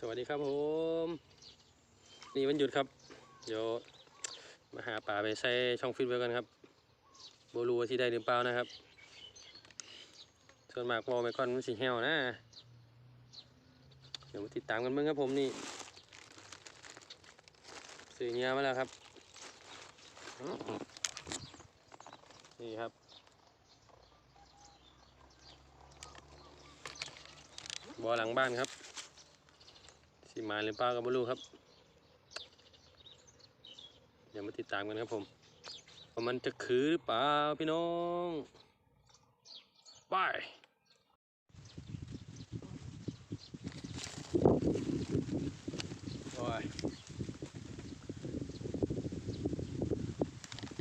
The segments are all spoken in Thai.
สวัสดีครับผม นี่วันหยุดครับ เดี๋ยวมาหาป่าไปใส่ช่องฟิตไว้กันครับโบรูที่ได้หรือเปล่านะครับ ส่วนมากวอลไปก่อนมันสีเหี่ยวนะ เดี๋ยวมาติดตามกันเบ้างครับผมนี่ซื้อเนี้ยมาแล้วครับ นี่ครับบอหลังบ้านครับ สิมาหรือเปล่าก็ไม่รู้ครับ เดี๋ยวมาติดตามกันครับผมว่ามันจะคือหรือเปล่าพี่น้องไปโอ้ย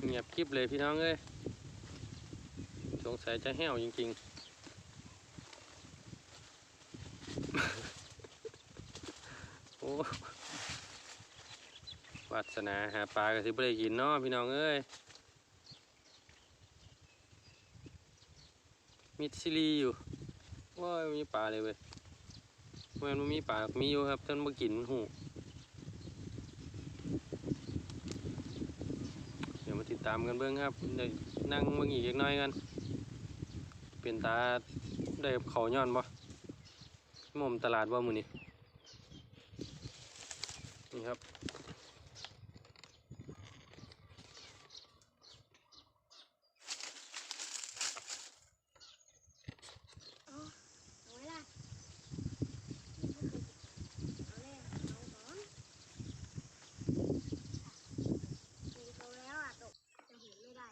เงียบกริบเลยพี่น้องเอ้ยสงสัยจะแห้วจริงๆ อ้วัสนาหาปลาก็สิบ่ได้กินเนาะพี่น้องเอ้ยมีซิลีอยู่ว้ายมีปลาเลยเว้ยเมื่อมันมีปลามีอยู่ครับท่านมากินหูเดี๋ยวมาติดตามกันเบิ้งครับเดี๋ยวนั่งเบิ่งอีกเล็กน้อยกัน เป็นตาได้เขาย้อนบ่หม่อมตลาดบ่มือนี้นี่ครับ เอาไว้ล่ะเอาเลยเอาก่อนมีโตแล้วอะตกจะเห็นไม่ได้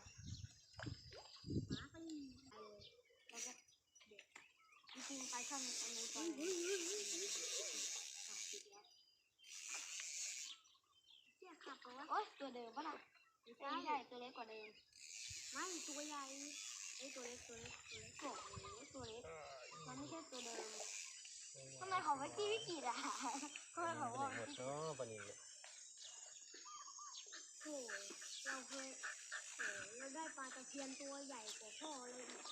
หมาไปไปเลยแล้วก็เด็กจริงๆไปช่องอันนี้ก่อนเลยอะติดแล้วเชี่ยขับปะวะโอ๊ย ตัวเดิมปะล่ะไม่ใช่ใหญ่ตัวเล็กกว่าเดิมไม่ตัวใหญ่ไอ้ยตัวเล็กตัวเล็กตัวเล็กโอ้โหตัวเล็กมันไม่ใช่ตัวเดิมทำไมของวิกิวิกิอะทำไมของว่าวิกิเนาะปลานิลโอ้โหเราเคยโอ้โหเราได้ปลาตะเพียนตัวใหญ่กว่าพ่อเลยเนี่ย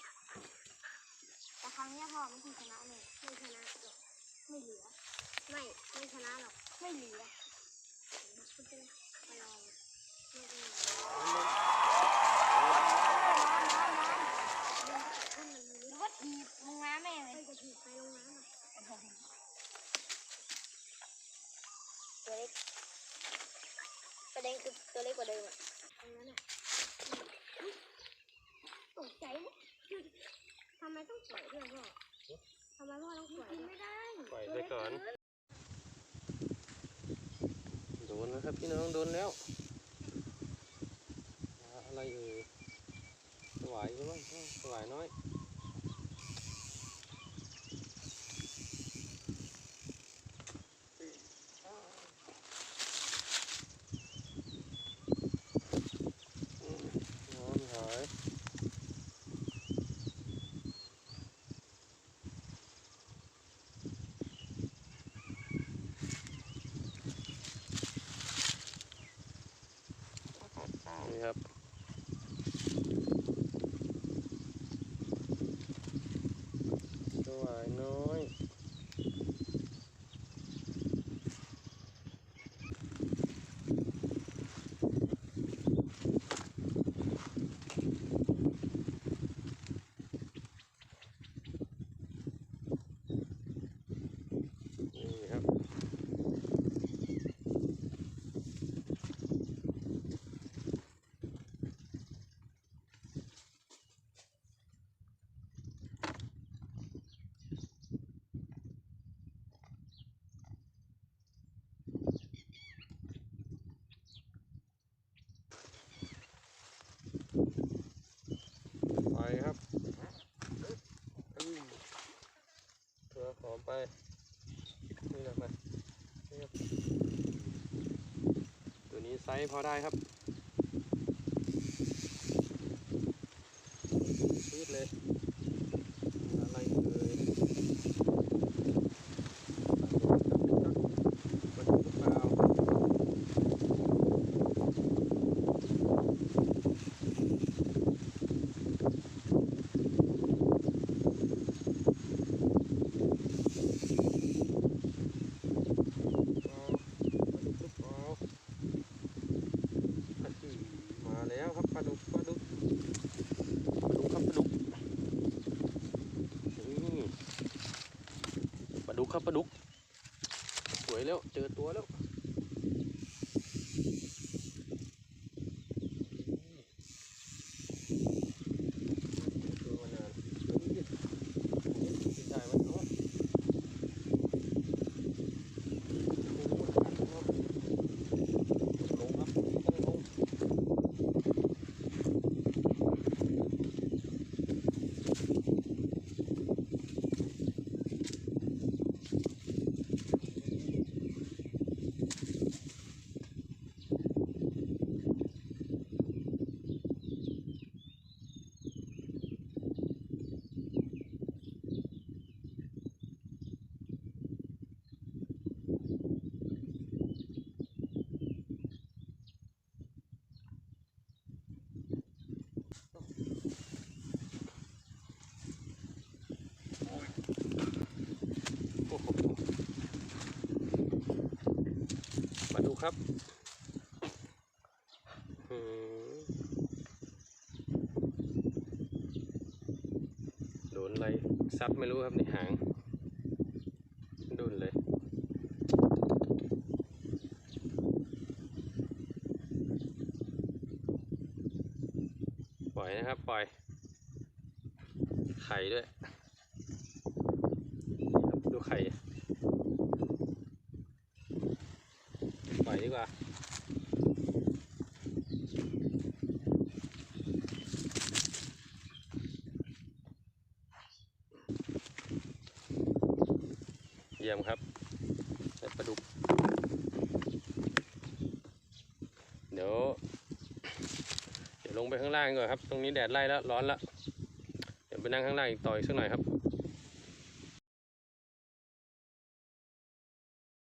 แต่ครั้งเนี้ยพ่อไม่ชนะเลยไม่ชนะหรอกไม่เหลือ ไม่ไม่ชนะหรอกไม่เหลือคุณจะไปลองไม่เหลือขึ้นมันมี ว่าถีบลงน้ำแม่เล ใคร ย จะถีบไปลงน้ำอะ ตัวเล็ก ประเด็นคือตัวเล็กกว่าเดิมอะตรงนั้นอะตกใจหมดทำไมต้องปล่อยด้วยพ่อทำไมพ่อต้องปล่อยไม่ได้ปล่อยไปก่อน โดนแล้วครับพี่น้องโดนแล้ว อะไรเอ่ยสวายใช่ไหมอ้าวสวายน้อย น้ำหาย นี่ครับ สวายน้อย นี่ครับ ไปครับเถือหอมไป นี่แหละไปนี่ครับตัวนี้ไซส์พอได้ครับชืดเลย อะไรเอ่ยมาดูหรือเปล่า ครับปลาดุก สวยแล้ว เจอตัวแล้ว ตัวมานานตัวนี้ดิกินได้ไหมเอาลงครับต้องลง โอ้โหมาดู ครับโดนอะไรซับไม่รู้ครับในหางโดนเลยปล่อยนะครับ ปล่อย ไข่ด้วย ดูไข่ ปล่อยดี กว่าเยี่ยมครับได้ปลาดุก เดี๋ยว เดี๋ยวลงไปข้างล่างก่อนครับ ตรงนี้แดดไล่แล้วร้อนแล้ว เดี๋ยวไปนั่งข้างล่างอีกต่ออีกสักหน่อยครับ